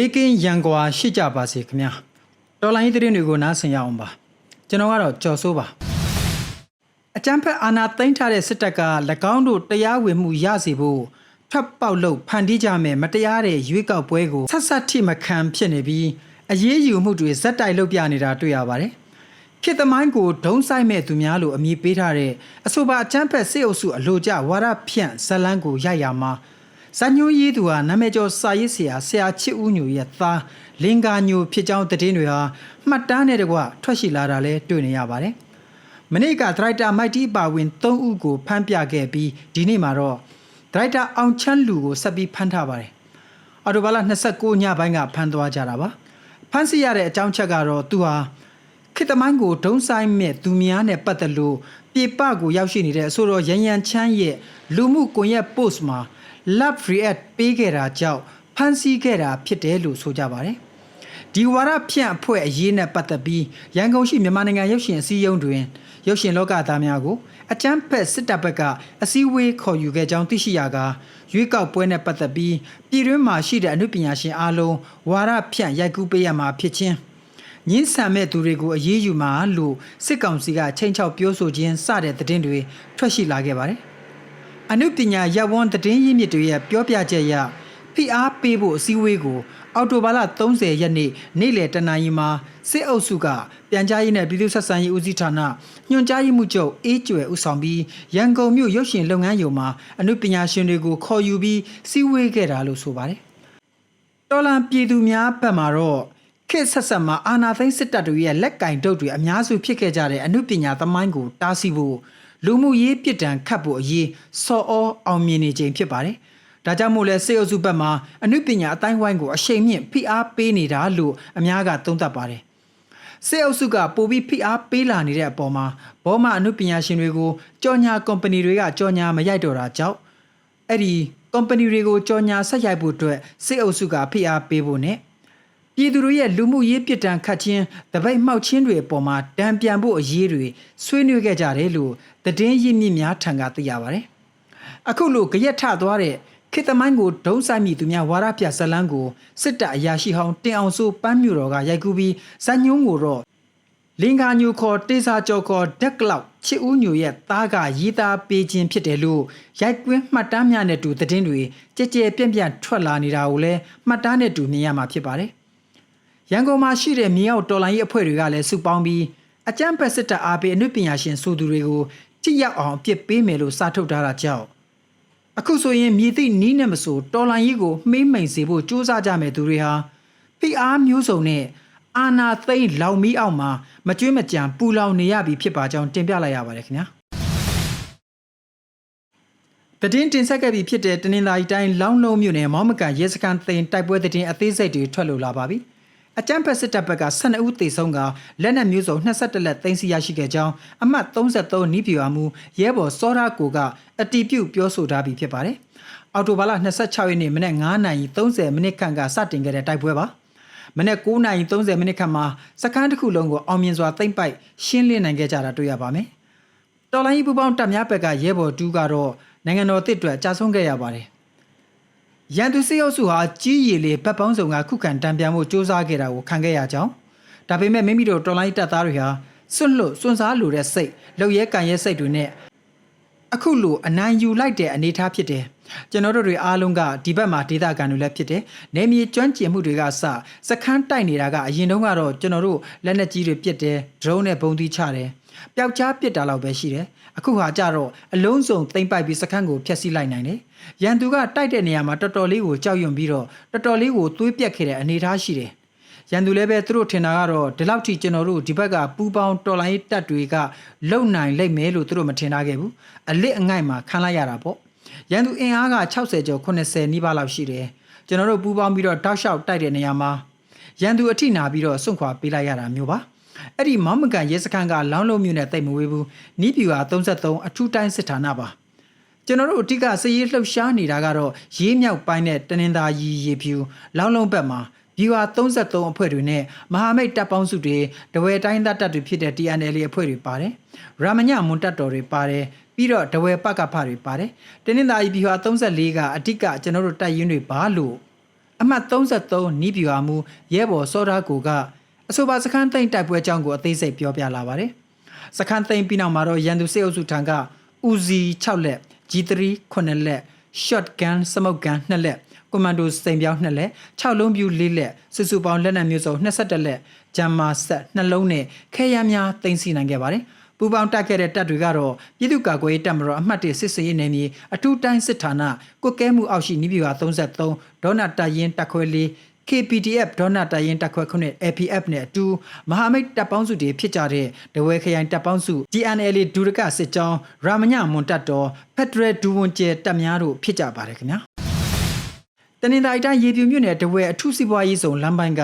ဘေးကင်းရန်ကွာရှိကြပါစေခင်ဗျာတော်လိုင်းသတင်းတွေကိုနားဆင်ရအောင်ပါကျွန်တော်ကတော့ကြော်စိုးပါအကြမ်းဖက်အာဏာသိမ်းထားတဲ့စစ်တပ်က၎င်းတို့တရားဝင်မှုရစေဖို့ထပ်ပေါက်လို့ဖန်တီးကြမယ်မတရားတဲ့ရွေးကောက်ပွဲကိုဆက်ဆက်ထိမခံဖြစ်နေပြီးအရေးယူမှုတွေဇက်တိုက်လုပ်ပြနေတာတွေ့ရပါတယ်ခေတ်သမိုင်းကိုဒုံးဆိုင်မဲ့သူများလို့အမည်ပေးထားတဲ့အဆိုပါအချမ်းဖက်စစ်အုပ်စုအလိုကျဝါရဖြန့်ဇလန်းကိုရိုက်ရမှာ ဇညွန်ရေးသူဟာနာမည်ကျော်စာရေးဆရာဆရာချစ်ဦးညိုရဲ့သားလင်္ကာညိုဖြစ်ကြောင်းသတင်းတွေဟာမှတ်တမ်းနဲ့တကွထွက်ရှိလာတာလဲတွေ့နေရပါတယ်မနေ့ကဒရိုက်တာမိုက်တီပါဝင်3ဦးကိုဖမ်းပြခဲ့ပြီးဒီနေ့မှာတော့ဒရိုက်တာအောင်ချမ်းလူကိုဆက်ပြီးဖမ်းထားပါတယ်အော်တိုဘာလ29ညပိုင်းကဖမ်းသွားကြတာပါဖမ်းဆီးရတဲ့အကြောင်းချက်ကတော့သူဟာခေတ္တမိုင်းကိုဒုံဆိုင်မဲ့သူများနဲ့ပတ်သက်လို့ပြေပကိုရောက်ရှိနေတဲ့အဆိုတော်ရန်ရန်ချမ်းရဲ့လူမှုကွန်ရက် post မှာ love react ပေးခဲ့တာကြောင့်ဖမ်းဆီးခဲ့တာဖြစ်တယ်လို့ဆိုကြပါတယ်ဒီဝါရဖြန့်အဖွဲ့အရေးနဲ့ပတ်သက်ပြီးရန်ကုန်ရှိမြန်မာနိုင်ငံရုပ်ရှင်အစည်းအရုံးတွင်ရုပ်ရှင်လောကသားများကိုအကြမ်းဖက်စစ်တပ်ဘက်ကအစည်းအဝေးခေါ်ယူခဲ့ကြောင်းသိရှိရကရွေးကောက်ပွဲနဲ့ပတ်သက်ပြီးပြည်တွင်းမှာရှိတဲ့အမှုပညာရှင်အားလုံးဝါရဖြန့်ရိုက်ကူးပေးရမှာဖြစ်ချင်းညှင်းဆန်မဲ့သူတွေကိုအရေးယူမှာလို့စစ်ကောင်စီကချိန်ချောက်ပြောဆိုခြင်းစတဲ့သတင်းတွေထွက်ရှိလာခဲ့ပါတယ်။ အနုပညာရပ်ဝန်းသတင်းရင်းမြစ်တွေရဲ့ပြောပြချက်အရဖိအားပေးဖို့အစည်းအဝေးကို အော်တိုဘာလ30ရက်နေ့နေ့လယ်တနာရီမှာစစ်အုပ်စုကပြန်ကြားရေးနဲ့ပြည်သူ့ဆက်ဆံရေးဦးစီးဌာနညွှန်ကြားရေးမှူးချုပ်အေးကျွယ်ဦးဆောင်ပြီးရန်ကုန်မြို့ရုပ်ရှင်လုပ်ငန်းယုံမှာအနုပညာရှင်တွေကိုခေါ်ယူပြီးစီဝေးခဲ့တာလို့ဆိုပါတယ်။တော်လန်ပြည်သူများဘက်မှာတော့ခေတ်ဆက်ဆက်မှာအာနာသိန်းစစ်တပ်တွေရဲ့လက်ကင်တုပ်တွေအများစုဖြစ်ခဲ့ကြတဲ့အနုပညာသမိုင်းကိုတားဆီးဖို့ လူမှုရေးပြစ်ဒဏ်ခတ်ဖို့အရေးစော်ဩအောင်မြင်နေခြင်းဖြစ်ပါတယ်။ဒါကြောင့်မို့လဲစေအုပ်စုဘက်မှာအနုပညာအတိုင်းဝိုင်းကိုအရှိန်မြင့်ဖိအားပေးနေတာလို့အများကသုံးသပ်ပါတယ်။စေအုပ်စုကပိုပြီးဖိအားပေးလာနေတဲ့အပေါ်မှာဘောမအနုပညာရှင်တွေကိုကြော်ညာကုမ္ပဏီတွေကကြော်ညာမရိုက်တော့တာကြောင့်အဲ့ဒီကုမ္ပဏီတွေကိုကြော်ညာဆက်ရိုက်ဖို့အတွက်စေအုပ်စုကဖိအားပေးဖို့နဲ့ ပြည်သူတို့ရဲ့လူမှုရေးပြစ်ဒဏ်ခတ်ခြင်းတပိတ်မှောက်ခြင်းတွေအပေါ်မှာတံပြန်ဖို့အရေးတွေဆွေးနွေးခဲ့ကြတယ်လို့သတင်းရင်းမြစ်များထံကသိရပါတယ်။အခုလိုကြရက်ထသွားတဲ့ခေတ်သမိုင်းကိုဒုံးဆိုင်မိသူများဝါရပြဇလန်းကိုစစ်တပ်အရာရှိဟောင်းတင်အောင်စိုးပန်းမြို့တော်ကရိုက်ကူးပြီးဇညုံးကိုတော့လင်္ကာညိုခေါ်တေစာကျော်ခေါ်ဒက်ကလောက်ချစ်ဦးညိုရဲ့သားကရေးသားပေးခြင်းဖြစ်တယ်လို့ရိုက်ကွင်းမှတ်တမ်းများနဲ့တူသတင်းတွေကြဲကြဲပြန့်ပြန့်ထွက်လာနေတာကိုလည်းမှတ်တမ်းနဲ့တူမြင်ရမှာဖြစ်ပါတယ်။ ရန်ကုန်မှာရှိတဲ့မြေအောက်တော်လိုင်းရေးအဖွဲ့တွေကလည်းစုပေါင်းပြီးအကြမ်းဖက်စစ်တပ်အားပေးအနုပညာရှင်ဆိုသူတွေကိုထိရောက်အောင်အပြစ်ပေးမယ်လို့စာထုတ်ထားတာကြောင့်အခုဆိုရင်မြေသိနီးနဲ့မဆိုတော်လိုင်းကြီးကိုမှိမ့်မိန်စေဖို့စူးစမ်းကြမယ်သူတွေဟာဖိအားမျိုးစုံနဲ့အာနာသိမ့်လောင်မီးအောင်မှာမကြွေးမကြံပူလောင်နေရပြီဖြစ်ပါကြောင်းတင်ပြလိုက်ရပါတယ်ခင်ဗျာတည်င်းတင်ဆက်ခဲ့ပြီဖြစ်တဲ့တနင်္လာရီတိုင်းလောင်းလုံးမြို့နယ်မောင်းမကန်ရဲစခန်းသိမ်းတိုက်ပွဲတည်င်းအသေးစိတ်တွေထွက်လို့လာပါပြီ အကြမ်းဖက်စစ်တပ်ဘက်က12ဦးသေဆုံးကလက်နက်မျိုးစုံ22လက်သိမ်းဆီးရရှိခဲ့ကြောင်းအမှတ်33နီးပြူအမှုရဲဘော်စောရာကိုကအတီးပြုတ်ပြောဆိုထားပြီးဖြစ်ပါတယ်။အော်တိုဘာလ26ရက်နေ့မနက်9:30မိနစ်ခန့်ကစတင်ခဲ့တဲ့တိုက်ပွဲပါ။မနက်9:30မိနစ်ခန့်မှာစကန်းတစ်ခုလုံးကိုအောင်မြင်စွာသိမ့်ပိုက်ရှင်းလင်းနိုင်ခဲ့ကြတာတွေ့ရပါမယ်။တော်လိုင်းပူပေါင်းတပ်များဘက်ကရဲဘော်တူကတော့နိုင်ငံတော်တစ်အတွက်ကြာဆုံးခဲ့ရပါတယ်။ ရန်သူစစ်အုပ်စုဟာကြီးရည်လေပတ်ပေါင်းစုံကခုခံတံပြန်မှုစ조사ခဲ့တာကိုခံခဲ့ရကြောင်းဒါပေမဲ့မိမိတို့တော်လိုင်းတပ်သားတွေဟာစွန့်လွတ်စွန့်စားလိုတဲ့စိတ်လောက်ရဲကန်ရဲစိတ်တွေနဲ့အခုလိုအနိုင်ယူလိုက်တဲ့အနေအထားဖြစ်တယ်ကျွန်တော်တို့တွေအားလုံးကဒီဘက်မှာဒေသခံတွေလည်းဖြစ်တယ်နေမြေကျွမ်းကျင်မှုတွေကစစခန်းတိုက်နေတာကအရင်တုန်းကတော့ကျွန်တော်တို့လက်နက်ကြီးတွေပစ်တယ်ဒရုန်းနဲ့ပုံသီးချတယ်ပျောက်ကြားပစ်တာလောက်ပဲရှိတယ်အခုဟာကြတော့အလုံးစုံသိမ့်ပိုက်ပြီးစခန်းကိုဖျက်ဆီးလိုက်နိုင်တယ် ရန်သူကတိုက်တဲ့နေရာမှာတော်တော်လေးကိုကြောက်ရွံ့ပြီးတော့တော်တော်လေးကိုသွေးပြက်ခဲ့တဲ့အနေအထားရှိတယ်ရန်သူလည်းပဲသူတို့ထင်တာကတော့ဒီလောက်ထိကျွန်တော်တို့ဒီဘက်ကပူပေါင်းတော်လိုင်းတပ်တွေကလုံနိုင်လိမ့်မယ်လို့သူတို့မထင်ထားခဲ့ဘူးအလစ်အငိုက်မှာခံလိုက်ရတာပေါ့ရန်သူအင်အားက60ကျော်80နီးပါးလောက်ရှိတယ်ကျွန်တော်တို့ပူပေါင်းပြီးတော့တောက်လျှောက်တိုက်တဲ့နေရာမှာရန်သူအထိနာပြီးတော့စွန့်ခွာပေးလိုက်ရတာမျိုးပါအဲ့ဒီမောင်မကန်ရဲစခန်းကလောင်းလုံးမြို့နဲ့တိတ်မဝေးဘူးနီးပြူဟာ33အထူးတိုင်းစစ်ဌာနပါ ကျွန်တော်တို့အတိကစည်ရေးလှုပ်ရှားနေတာကတော့ရေးမြောက်ပိုင်းနဲ့တနင်္သာရီရေဖြူလောင်းလုံးဘက်မှာဗျူဟာ33အဖွဲ့တွေနဲ့မဟာမိတ်တပ်ပေါင်းစုတွေတဝဲတိုင်းတပ်တပ်တွေဖြစ်တဲ့ TNL အဖွဲ့တွေပါတယ်။ရာမညမွန်တပ်တော်တွေပါတယ်ပြီးတော့တဝဲပကဖတွေပါတယ်။တနင်္သာရီဗျူဟာ34ကအတိကကျွန်တော်တို့တိုက်ရင်တွေပါလို့အမှတ်33နီးပြူဟာမူရဲဘော်စောဒါကိုကအဆိုပါစခန်းသိမ်းတိုက်ပွဲအကြောင်းကိုအသေးစိတ်ပြောပြလာပါတယ်။စခန်းသိမ်းပြီးနောက်မှာတော့ရန်သူစစ်အုပ်စုထံကဦးစီ6လက် G3 9လက် shotgun smoke gun 2လက်ကွန်မန်ဒိုစိန်ပြောင်း2လက်6လုံးပြူ4လက်စုစုပေါင်းလက်နက်မျိုးစုံ22လက်ဂျမ်မာဆက်2လုံးနဲ့ခဲယမ်းများတင်စီနိုင်ခဲ့ပါတယ်။ပူပေါင်းတက်ခဲ့တဲ့တပ်တွေကတော့ပြည်သူ့ကာကွယ်ရေးတပ်မတော်အမှတ်1စစ်စေးနယ်မြေအထူးတိုင်းစစ်ဌာနကုတ်ကဲမှုအောက်ရှိနီးပြူဟာ33ဒေါနာတရင်တက်ခွဲလေး KPDF ဒေါနာတရင်တက်ခွဲခုနှစ် APF နဲ့အတူမဟာမိတ်တပ်ပေါင်းစုတွေဖြစ်ကြတဲ့ဒဝဲခရိုင်တပ်ပေါင်းစု TNL ဒူရကစစ်ကြောင်းရာမညမွန်တပ်တော်ဖက်ဒရယ်ဒူဝန်ကျဲတပ်များတို့ဖြစ်ကြပါတယ်ခင်ဗျာတနင်္သာရီတိုင်းရေပြူမြို့နယ်ဒဝဲအထူးစီးပွားရေးဆောင်လမ်းပိုင်းက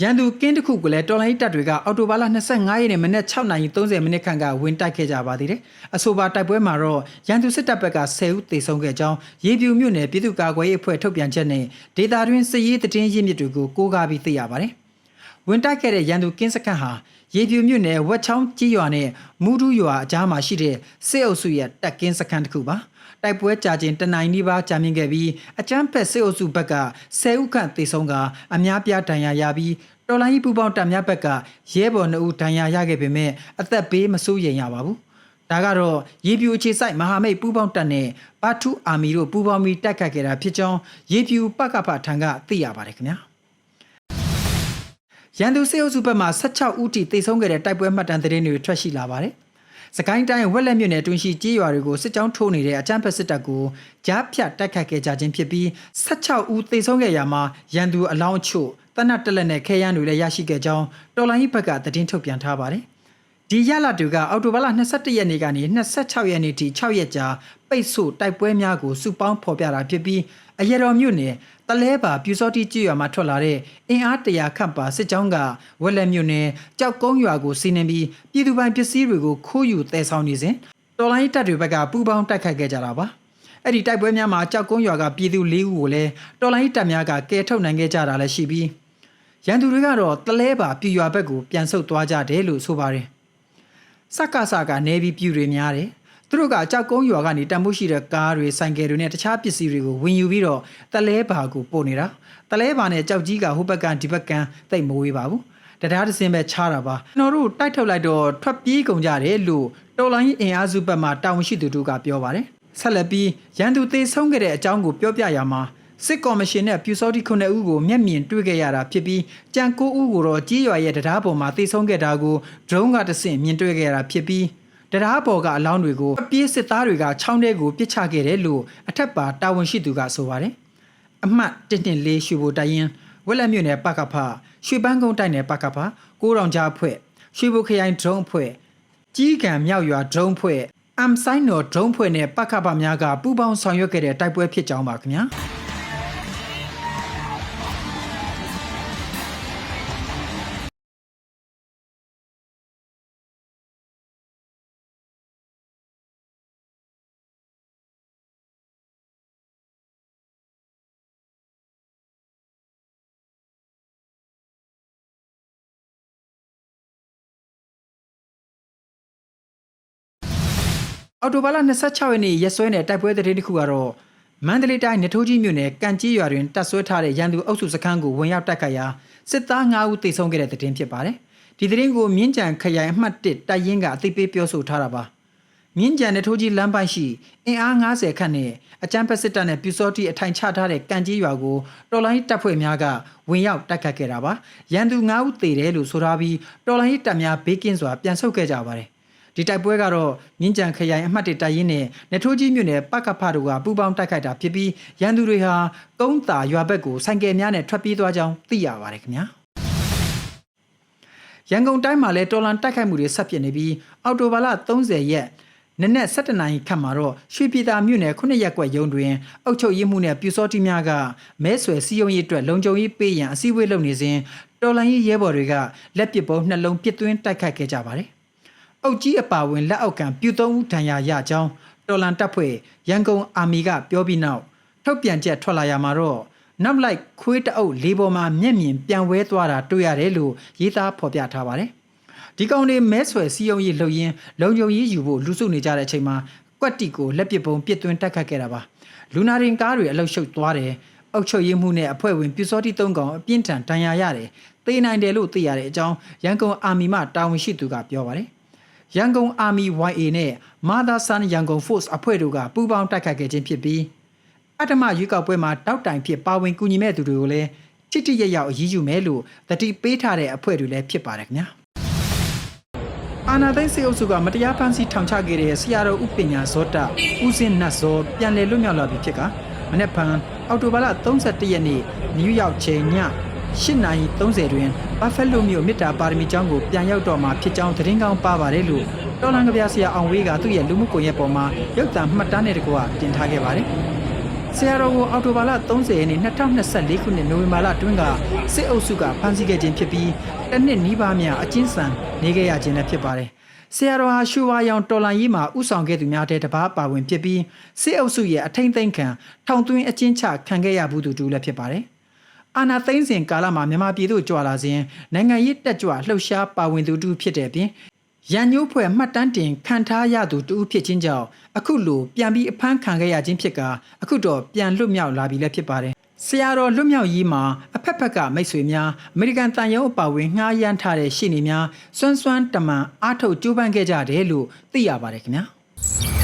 ရန်သူကင်းတစ်ခုကိုလည်းတော်လိုင်းတပ်တွေကအော်တိုဘာလ25ရက်နေ့မနက်6:30မိနစ်ခန့်ကဝင်တိုက်ခဲ့ကြပါသေးတယ်။အဆိုပါတိုက်ပွဲမှာတော့ရန်သူစစ်တပ်ဘက်က10ဦးသေဆုံးခဲ့ကြောင်းရေပြူမြို့နယ်ပြည်သူ့ကာကွယ်ရေးအဖွဲ့ထုတ်ပြန်ချက်နဲ့ဒေတာတွင်စစ်ရေးတည်င်းရင်းမြစ်တွေကိုကိုးကားပြီးသိရပါတယ်။ဝင်တိုက်ခဲ့တဲ့ရန်သူကင်းစခန်းဟာရေပြူမြို့နယ်ဝက်ချောင်းကြီးရွာနဲ့မူဒူးရွာအကြားမှာရှိတဲ့စစ်အုပ်စုရဲ့တပ်ကင်းစခန်းတစ်ခုပါ။ တိုက်ပွဲကြာချိန်တနင်္လာနေ့ပါကြာမြင့်ခဲ့ပြီးအကြမ်းဖက်စစ်အုပ်စုဘက်က10ဦးခန့်သေဆုံးကအများပြားဒဏ်ရာရပြီးတော်လိုင်းပူပေါင်းတပ်များဘက်ကရဲဘော်2ဦးဒဏ်ရာရခဲ့ပေမဲ့အသက်ဘေးမစိုးရိမ်ရပါဘူး။ဒါကတော့ရေပြူအခြေစိုက်မဟာမိတ်ပူပေါင်းတပ်နဲ့ဘာထူအာမီတို့ပူပေါင်းပြီးတိုက်ခတ်ခဲ့တာဖြစ်ကြောင်းရေပြူပကဖထံကသိရပါတယ်ခင်ဗျာ။ရန်သူစစ်အုပ်စုဘက်မှ16ဦးထိတိတ်ဆုံးခဲ့တဲ့တိုက်ပွဲမှတ်တမ်းသတင်းတွေထွက်ရှိလာပါတယ်။ စကိုင်းတိုင်းဝက်လက်မြို့နယ်တွင်းရှိကြေးရွာတွေကိုစစ်ကြောင်းထိုးနေတဲ့အကြမ်းဖက်စစ်တပ်ကိုကြားဖြတ်တိုက်ခတ်ခဲ့ကြခြင်းဖြစ်ပြီး16ဦးသေဆုံးခဲ့ရမှာရန်သူအလောင်းအချို့တနတ်တက်လက်နဲ့ခဲယမ်းတွေလည်းရရှိခဲ့ကြောင်းတော်လိုင်းဘက်ကသတင်းထုတ်ပြန်ထားပါတယ်။ဒီရလတူကအော်တိုဘာလ22ရက်နေ့ကနေ26ရက်နေ့ထိ6ရက်ကြာပိတ်ဆို့တိုက်ပွဲများကိုစုပေါင်းဖော်ပြတာဖြစ်ပြီး အရတော်မြို့နယ်တလဲပါပြူစောတိကျွော်မှာထွက်လာတဲ့အင်အားတရာခန့်ပါစစ်ကြောင်းကဝက်လက်မြို့နယ်ကြောက်ကုန်းရွာကိုစီးနှင်ပြီးပြည်သူပိုင်ပစ္စည်းတွေကိုခိုးယူတဲဆောင်နေစဉ်တော်လိုင်းတပ်တွေဘက်ကပူးပေါင်းတိုက်ခိုက်ခဲ့ကြတာပါ။အဲ့ဒီတိုက်ပွဲများမှာကြောက်ကုန်းရွာကပြည်သူ၄ဦးကိုလည်းတော်လိုင်းတပ်များကကယ်ထုတ်နိုင်ခဲ့ကြတာလည်းရှိပြီးရန်သူတွေကတော့တလဲပါပြည်ရွာဘက်ကိုပြန်ဆုတ်သွားကြတယ်လို့ဆိုပါတယ်။စက္ကစကနေပြီးပြည်တွေများတယ်။ သူတို့ကကြောက်ကုန်းရွာကနေတန်ဖိုးရှိတဲ့ကားတွေဆိုင်ကယ်တွေနဲ့တခြားပစ္စည်းတွေကိုဝင်ယူပြီးတော့တလဲပါကိုပို့နေတာ။တလဲပါနဲ့ကြောက်ကြီးကဟိုဘက်ကဒီဘက်ကတိတ်မဝေးပါဘူး။တရားတစ်စင်းပဲချတာပါကျွန်တော်တို့တိုက်ထုတ်လိုက်တော့ထွက်ပြေးကုန်ကြတယ်လို့တော်လိုင်းအင်အားစုဘက်မှတာဝန်ရှိသူတို့ကပြောပါတယ်ဆက်လက်ပြီးရန်သူသေးဆုံးခဲ့တဲ့အကြောင်းကိုပြောပြရမှာစစ်ကော်မရှင်နဲ့ပြူစောတိခုနှစ်ဦးကိုမျက်မြင်တွေ့ခဲ့ရတာဖြစ်ပြီးကြံ9ဦးကိုတော့ကြီးရွာရဲ့တရားပေါ်မှာသေဆုံးခဲ့တာကို drone ကတဆင့်မြင်တွေ့ခဲ့ရတာဖြစ်ပြီး တရားပေါ်ကအလောင်းတွေကိုအပြေးစစ်သားတွေကချောင်းထဲကိုပစ်ချခဲ့တယ်လို့အထက်ပါတာဝန်ရှိသူကဆိုပါတယ်အမှတ်114ရွှေဘိုတိုင်ရင်ဝက်လက်မြို့နယ်ပကဖရွှေပန်းကုန်းတိုက်နယ်ပကဖကိုးတောင်ကြားအဖွဲ့ရွှေဘိုခရိုင် drone အဖွဲ့ကြီးကံမြောက်ရွာ drone ဖွဲ့အမ်ဆိုင်နော် drone ဖွဲ့နဲ့ပကဖများကပူးပေါင်းဆောင်ရွက်ခဲ့တဲ့တိုက်ပွဲဖြစ်ကြောင်းပါခင်ဗျာ အော်တိုဘာလ26ရက်နေ့ရက်စွဲနဲ့တိုက်ပွဲသတင်းတစ်ခုကတော့မန္တလေးတိုင်းနထိုးကြီးမြို့နယ်ကံကြီးရွာတွင်တပ်ဆွဲထားတဲ့ရန်သူအုပ်စုစခန်းကိုဝင်ရောက်တိုက်ခိုက်ရာစစ်သား9ဦးသေဆုံးခဲ့တဲ့သတင်းဖြစ်ပါတယ်။ဒီသတင်းကိုမြင်းကြံခရိုင်အမှတ်1တိုက်ရင်ကအသိပေးပြောဆိုထားတာပါ။မြင်းကြံနထိုးကြီးလမ်းပိုင်းရှိအင်အား90ခန့်နဲ့အကြမ်းဖက်စစ်တပ်နဲ့ပြူစောတိအထိုင်ချထားတဲ့ကံကြီးရွာကိုတော်လိုင်းတပ်ဖွဲ့များကဝင်ရောက်တိုက်ခတ်ခဲ့တာပါ။ရန်သူ9ဦးသေတယ်လို့ဆိုထားပြီးတော်လိုင်းတပ်များဘေးကင်းစွာပြန်ဆုတ်ခဲ့ကြပါတယ်။ ဒီတိုက်ပွဲကတော့မြင်းကြံခရိုင်အမှတ်1တိုက်ရင်နဲ့နထိုးကြီးမြို့နယ်ပကဖတို့ကပူးပေါင်းတိုက်ခိုက်တာဖြစ်ပြီးရန်သူတွေဟာကုန်းတာရွာဘက်ကိုဆိုင်ကယ်များနဲ့ထွက်ပြေးသွားကြောင်းသိရပါတယ်ခင်ဗျာရန်ကုန်တိုင်းမှာလည်းတော်လန်တိုက်ခိုက်မှုတွေဆက်ဖြစ်နေပြီးအော်တိုဘာလ30ရက်နနက်7နာရီခန့်မှာတော့ရွှေပြည်သာမြို့နယ်ခုနှစ်ရက်ကွက်ရုံတွင်အုပ်ချုပ်ရေးမှုနဲ့ပြူစောတိများကမဲဆွယ်စီယုံရေးအတွက်လုံခြုံရေးပေးရန်အစည်းအဝေးလုပ်နေစဉ်တော်လန်ရေးရဲဘော်တွေကလက်ပစ်ပုံးနှလုံးပစ်သွင်းတိုက်ခိုက်ခဲ့ကြပါတယ်။ အုပ်ကြီးအပါဝင်လက်အောက်ကံပြူသုံးဦးဒဏ်ရာရကြောင်းတော်လန်တပ်ဖွဲ့ရန်ကုန်အာမီကပြောပြီးနောက်ထုတ်ပြန်ချက်ထွက်လာရမှာတော့နောက်လိုက်ခွေးတအုပ်လေးပေါ်မှာမျက်မြင်ပြန်ဝဲသွားတာတွေ့ရတယ်လို့ရေးသားဖော်ပြထားပါတယ်။ဒီကောင်တွေမဲဆွယ်စီယုံရေးလှုပ်ရင်းလုံခြုံရေးယူဖို့လူစုနေကြတဲ့အချိန်မှာကွက်တီကိုလက်ပစ်ပုံပစ်သွင်းတက်ခတ်ခဲ့တာပါ။လူနာရင်ကားတွေအလုရှုပ်သွားတယ်။ပအုပ်ချုပ်ရေးမှုနဲ့အဖွဲ့ဝင်ပြူစောတိသုံးကောင်အပြင်းထန်ဒဏ်ရာရတယ်။သေနိုင်တယ်လို့သိရတဲ့အကြောင်းရန်ကုန်အာမီမှတာဝန်ရှိသူကပြောပါတယ်။ ရန်ကုန်အာမီ YA နဲ့ Mother Sun ရန်ကုန် Force အဖွဲ့တို့ကပူးပေါင်းတိုက်ခိုက်ခဲ့ခြင်းဖြစ်ပြီးအတ္တမရွေးကောက်ပွဲမှာတောက်တိုင်ဖြစ်ပါဝင်ကူညီမဲ့သူတွေကိုလည်းချစ်တိရရောက်အရေးယူမယ်လို့တတိပေးထားတဲ့အဖွဲ့တွေလည်းဖြစ်ပါတယ်ခင်ဗျာ။အာနာသိန်းစေအုပ်စုကမတရားဖန်ဆီးထောင်ချခဲ့တဲ့ဆရာတော်ဥပညာဇောတဦးစင်းနတ်ဇောပြန်လည်လွတ်မြောက်လာပြီဖြစ်ကမနေ့ဖန်အော်တိုဘာလ31ရက်နေ့နယူးယောက်ချိန်ည 8:30တွင်ဘတ်ဖဲလိုမြို့မြစ်တာပါရမီကျောင်းကိုပြန်ရောက်တော့မှာဖြစ်ကြောင်းသတင်းကောင်းပါပါတယ်လို့တော်လန်ကဗျာဆရာအောင်ဝေးကသူ့ရဲ့လူမှုကွန်ရက်ပေါ်မှာရုပ်သံမှတ်တမ်းနဲ့တကွတင်ထားခဲ့ပါတယ်ဆရာတော်ကိုအော်တိုဘာလ30ရက်နေ့2024ခုနှစ်နိုဝင်ဘာလတွင်းကစစ်အုပ်စုကဖမ်းဆီးခဲ့ခြင်းဖြစ်ပြီးတစ်နှစ်နီးပါးများအကျဉ်းဆန်နေခဲ့ရခြင်းလည်းဖြစ်ပါတယ်။ဆရာတော်ဟာရှူဝါရောင်တော်လန်ကြီးမှာဥဆောင်ခဲ့သူများတဲ့တပားပါဝင်ဖြစ်ပြီးစစ်အုပ်စုရဲ့အထိမ့်သိမ့်ခံထောင်သွင်းအကျဉ်းချခံခဲ့ရဘူးသူတူလည်းဖြစ်ပါတယ်။ အာနာသိန်းစဉ်ကာလမှာမြန်မာပြည်သို့ကြွလာစဉ်နိုင်ငံရေးတက်ကြွလှုပ်ရှားပါဝင်သူတူဖြစ်တဲ့အပြင်ရန်ညိုးဖွဲ့မှတ်တမ်းတင်ခံထားရသူတူဖြစ်ခြင်းကြောင့်အခုလိုပြန်ပြီးအဖမ်းခံခဲ့ရခြင်းဖြစ်ကအခုတော့ပြန်လွတ်မြောက်လာပြီလည်းဖြစ်ပါတယ်။ဆရာတော်လွတ်မြောက်ရေးမှာအဖက်ဖက်ကမိတ်ဆွေများအမေရိကန်တန်ရုံးအပါအဝင်ငှားရမ်းထားတဲ့ရှေ့နေများစွမ်းစွမ်းတမန်အားထုတ်ကြိုးပမ်းခဲ့ကြတယ်လို့သိရပါတယ်ခင်ဗျာ။